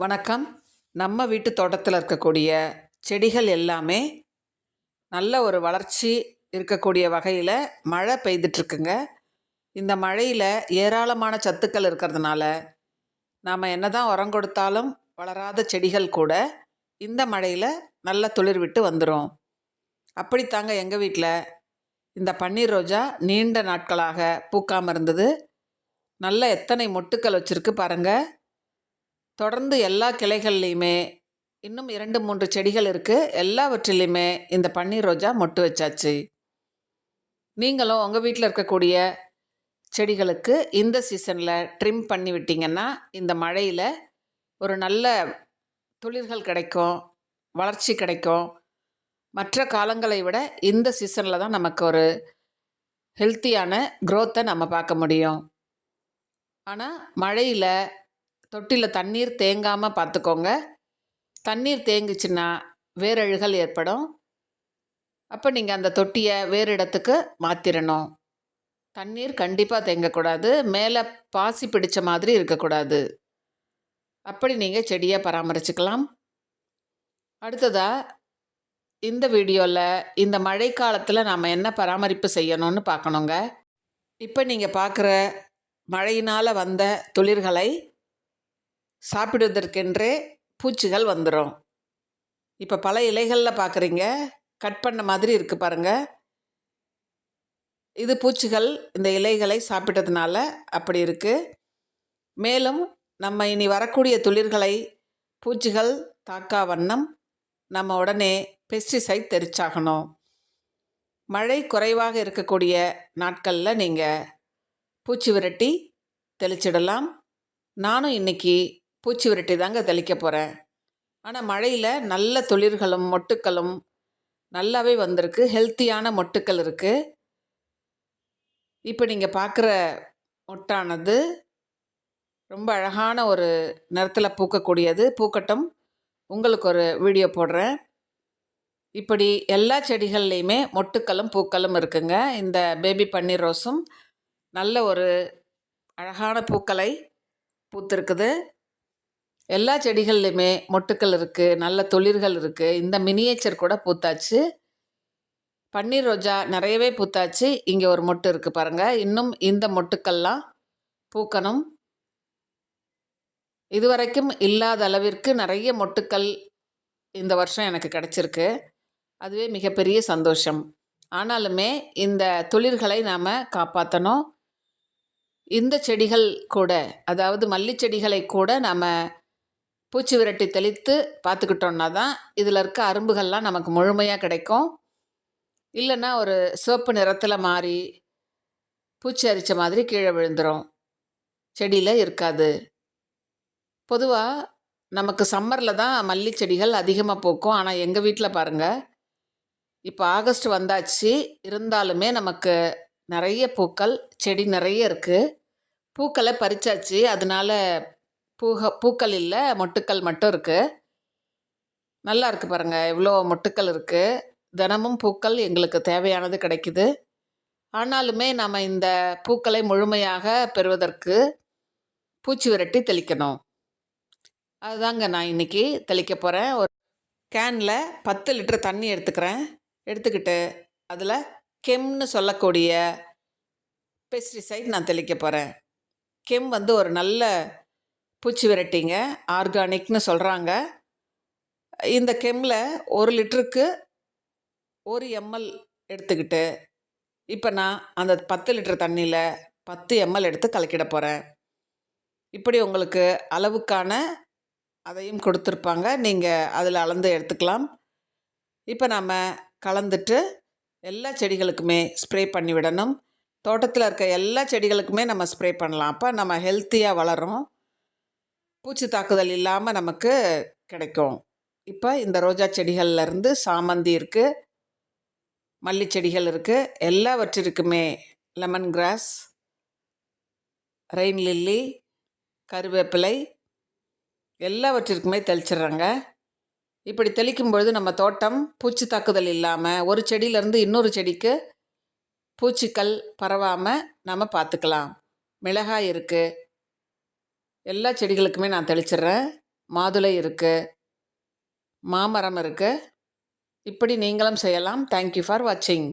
வணக்கம். நம்ம வீட்டு தோட்டத்தில் இருக்கக்கூடிய செடிகள் எல்லாமே நல்ல ஒரு வளர்ச்சி இருக்கக்கூடிய வகையில் மழை பெய்துட்ருக்குங்க இந்த மழையில் ஏராளமான சத்துக்கள் இருக்கிறதுனால நாம் என்ன தான் உரம் கொடுத்தாலும் வளராத செடிகள் கூட இந்த மழையில் நல்ல துளிர் விட்டு வந்துடும் அப்படித்தாங்க எங்கள் வீட்டில் இந்த பன்னீர் ரோஜா நீண்ட நாட்களாக பூக்காமல் இருந்தது. நல்ல எத்தனை மொட்டுக்கள் வச்சுருக்கு பாருங்கள் தொடர்ந்து எல்லா கிளைகள்லையுமே இன்னும் இரண்டு மூன்று செடிகள் இருக்குது எல்லாவற்றிலையுமே இந்த பன்னீர் ரோஜா மொட்டு வச்சாச்சு. நீங்களும் உங்கள் வீட்டில் இருக்கக்கூடிய செடிகளுக்கு இந்த சீசனில் ட்ரிம் பண்ணி விட்டிங்கன்னா இந்த மழையில் ஒரு நல்ல துளிர்கள் கிடைக்கும் வளர்ச்சி கிடைக்கும். மற்ற காலங்களை விட இந்த சீசனில் தான் நமக்கு ஒரு ஹெல்த்தியான க்ரோத்தை நம்ம பார்க்க முடியும். ஆனால் மழையில் தொட்டியில் தண்ணீர் தேங்காமல் பார்த்துக்கோங்க தண்ணீர் தேங்குச்சுன்னா வேரழுகல் ஏற்படும். அப்போ நீங்கள் அந்த தொட்டியை வேறு இடத்துக்கு மாற்றிடணும் தண்ணீர் கண்டிப்பாக தேங்கக்கூடாது. மேலே பாசி பிடிச்ச மாதிரி இருக்கக்கூடாது. அப்படி நீங்கள் செடியை பராமரிச்சுக்கலாம். அடுத்ததாக இந்த வீடியோவில் இந்த மழைக்காலத்தில் நாம் என்ன பராமரிப்பு செய்யணும்னு பார்க்கணுங்க இப்போ நீங்கள் பார்க்குற மழையினால் வந்த துளிர்களை சாப்பிடுவதற்கென்றே பூச்சிகள் வந்துடும் இப்போ பல இலைகளில் பார்க்குறீங்க கட் பண்ண மாதிரி இருக்குது பாருங்கள் இது பூச்சிகள் இந்த இலைகளை சாப்பிட்டதுனால அப்படி இருக்குது மேலும் நம்ம இனி வரக்கூடிய துளிர்களை பூச்சிகள் தாக்கா வண்ணம் நம்ம உடனே பெஸ்டிசைட் தெரிச்சாகணும் மழை குறைவாக இருக்கக்கூடிய நாட்களில் நீங்கள் பூச்சி விரட்டி தெளிச்சிடலாம். நானும் இன்றைக்கி பூச்சி விரட்டி தாங்க தெளிக்க போகிறேன் ஆனால் மழையில் நல்ல தொழிர்களும் மொட்டுக்களும் நல்லாவே வந்திருக்கு. ஹெல்த்தியான மொட்டுக்கள் இருக்குது இப்போ நீங்கள் பார்க்குற மொட்டானது ரொம்ப அழகான ஒரு நிறத்தில் பூக்கக்கூடியது. பூக்கட்டும். உங்களுக்கு ஒரு வீடியோ போடுறேன். இப்படி எல்லா செடிகள்லேயுமே மொட்டுக்களும் பூக்களும் இருக்குங்க. இந்த பேபி பன்னீர் ரோஸும் நல்ல ஒரு அழகான பூக்களை பூத்திருக்குது. எல்லா செடிகள்லையுமே மொட்டுக்கள் இருக்குது நல்ல துளிர்கள் இருக்குது இந்த மினியேச்சர் கூட பூத்தாச்சு. பன்னீர் ரோஜா நிறையவே பூத்தாச்சு. இங்கே ஒரு மொட்டு இருக்குது பாருங்கள் இன்னும் இந்த மொட்டுக்கள்லாம் பூக்கணும். இதுவரைக்கும் இல்லாத அளவிற்கு நிறைய மொட்டுக்கள் இந்த வருஷம் எனக்கு கிடச்சிருக்கு. அதுவே மிகப்பெரிய சந்தோஷம். ஆனாலுமே இந்த துளிர்களை நாம் காப்பாற்றணும் இந்த செடிகள் கூட அதாவது மல்லி செடிகளை கூட நாம் பூச்சி விரட்டி தெளித்து பார்த்துக்கிட்டோன்னா தான் இதில் இருக்க அரும்புகள்லாம் நமக்கு முழுமையாக கிடைக்கும். இல்லைன்னா ஒரு சிவப்பு நிறத்தில் மாறி பூச்சி அரித்த மாதிரி கீழே விழுந்துடும் செடியில் இருக்காது. பொதுவாக நமக்கு சம்மரில் தான் மல்லி செடிகள் அதிகமாக பூக்கும். ஆனால் எங்கள் வீட்டில் பாருங்கள் இப்போ ஆகஸ்ட் வந்தாச்சு. இருந்தாலுமே நமக்கு நிறைய பூக்கள் செடி நிறைய இருக்குது பூக்களை பறிச்சாச்சு. அதனால பூக பூக்கள் இல்லை மொட்டுக்கள் மட்டும் இருக்குது நல்லா இருக்குது பாருங்கள் இவ்வளோ மொட்டுக்கள் இருக்குது தினமும் பூக்கள் எங்களுக்கு தேவையானது கிடைக்குது. ஆனாலுமே நாம் இந்த பூக்களை முழுமையாக பெறுவதற்கு பூச்சி விரட்டி தெளிக்கணும். அதுதாங்க நான் இன்றைக்கி தெளிக்க போகிறேன் ஒரு கேனில் பத்து லிட்டர் தண்ணி எடுத்துக்கிறேன். எடுத்துக்கிட்டு அதில் கெம்னு சொல்லக்கூடிய பெஸ்டிசைட் நான் தெளிக்க போகிறேன் கெம் வந்து ஒரு நல்ல பூச்சி விரட்டிங்க ஆர்கானிக்னு சொல்கிறாங்க இந்த கெம்மில் ஒரு லிட்டருக்கு ஒரு எம்எல் எடுத்துக்கிட்டு இப்போ நான் அந்த பத்து லிட்டர் தண்ணியில் பத்து எம்எல் எடுத்து கலக்கிட போகிறேன் இப்படி உங்களுக்கு அளவுக்கான அதையும் கொடுத்துருப்பாங்க. நீங்கள் அதில் அளந்து எடுத்துக்கலாம். இப்போ நாம் கலந்துட்டு எல்லா செடிகளுக்குமே ஸ்ப்ரே பண்ணி விடணும் தோட்டத்தில் இருக்க எல்லா செடிகளுக்குமே நம்ம ஸ்ப்ரே பண்ணலாம். அப்போ நம்ம ஹெல்த்தியாக வளரும் பூச்சி தாக்குதல் இல்லாமல் நமக்கு கிடைக்கும். இப்போ இந்த ரோஜா செடிகள்லேருந்து சாமந்தி இருக்குது மல்லி செடிகள் இருக்குது எல்லாவற்றிற்குமே லெமன் கிராஸ் ரெயின் லில்லி கருவேப்பிலை எல்லாவற்றிற்குமே தெளிச்சிடுறாங்க. இப்படி தெளிக்கும் பொழுது நம்ம தோட்டம் பூச்சி தாக்குதல் இல்லாமல் ஒரு செடியிலேருந்து இன்னொரு செடிக்கு பூச்சிக்கல் பரவாமல் நம்ம பார்த்துக்கலாம். மிளகாய் இருக்குது எல்லா செடிகளுக்குமே நான் தெளிச்சிடுறேன் மாதுளை இருக்குது மாமரம் இருக்குது இப்படி நீங்களும் செய்யலாம். தேங்க்யூ ஃபார் வாட்சிங்